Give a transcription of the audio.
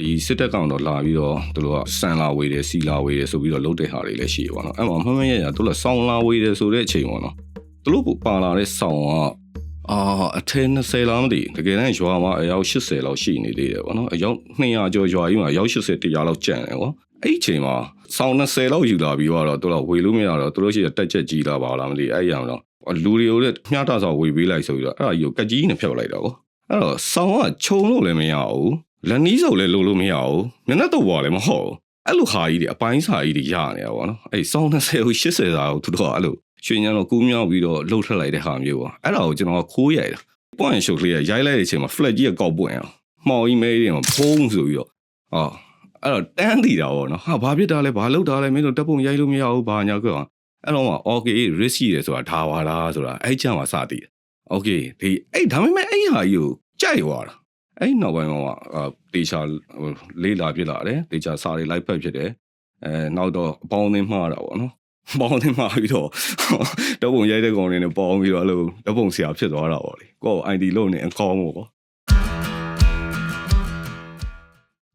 ဒီစစ်တပ်ကောင်တော့လာပြီးတော့သူတို့ကစံလာဝေးတယ်စီလာဝေးတယ်ဆိုပြီးတော့လုတ်တဲ့ဟာတွေလည်းရှိရပါတော့အဲ့မှာမမရရသူတို့ဆောင်းလာဝေးတယ်ဆိုတဲ့အချိန်ပေါ့နော်သူတို့ပါလာတဲ့ဆောင်းကအာအထက်20လောက်မသိတကယ်တမ်းရွာမှာအယောက်80လောက်ရှိနေသေးတယ်ပေါ့နော်အယောက်200ကျော်ရွာကြီးမှာအယောက်80တရားလောက်ကျန်တယ်ကွာအဲ့ဒီအချိန်မှာဆောင်း20လောက်ယူလာပြီးတော့သူတို့ဝေလို့မရတော့သူတို့ရှိတဲ့တက်ချက်ကြီးလာပါလားမသိအဲ့ရအောင်တော့လူတွေကိုလည်းမျှတစွာဝေပေးလိုက်ဆိုပြီးတော့အဲ့ဒါကြီးကိုကက်ကြီးနဲ့ဖျောက်လိုက်တော့ကွာအဲ့တော့ဆောင်းကခြုံလို့လည်းမရဘူး လက်နီးစုပ်လည်းလိုလို့မရဘူးမျက်နှာတော့ပေါ်လည်းမဟုတ်ဘူးအဲ့လိုဟာကြီးတွေအပိုင်းစာကြီးတွေရနေတာပေါ့နော်အဲ့စောင်း20ကို80စာကိုသူတို့ကအဲ့လိုရွှေညံတော့ကူးမြောက်ပြီးတော့လှုပ်ထက်လိုက်တဲ့ဟာမျိုးပေါ့အဲ့ဒါကိုကျွန်တော်ကခိုးရိုက်တာပွင့်ရှုပ်ကလေးရိုက်လိုက်တဲ့အချိန်မှာ flat ကြီးကကောက်ပွင့်အောင်မှောင်ကြီးမဲကြီးမှာဖုံးဆိုပြီးတော့အော်အဲ့တော့တန်းတည်တာပေါ့နော်ဟာဘာဖြစ်တာလဲဘာလုပ်တာလဲမင်းတို့တက်ပုံရိုက်လို့မရဘူးဘာညာကွာအဲ့တော့မှ okay risk ရှိတယ်ဆိုတာဒါပါလားဆိုတာအဲ့ချမ်းမှာစတည်တယ် okay ဒီအဲ့ဒါပေမဲ့အဲ့ဟာကြီးကိုကြိုက်သွားတာ အဲ့နောက်ပိုင်းမှာအာတေချာဟိုလေးလာဖြစ်လာတယ်တေချာစာတွေလိုက်ဖက်ဖြစ်တယ်အဲနောက်တော့အပေါင်းအသင်းမှားတာပေါ့နော်အပေါင်းအသင်းမှားပြီးတော့တပုံရိုက်တဲ့ကောင်တွေနဲ့ပေါင်းပြီးတော့အဲ့လိုတပုံဆရာဖြစ်သွားတာပေါ့လေကိုယ့် ID လုံးနေအကောင်းပေါ့ကွာ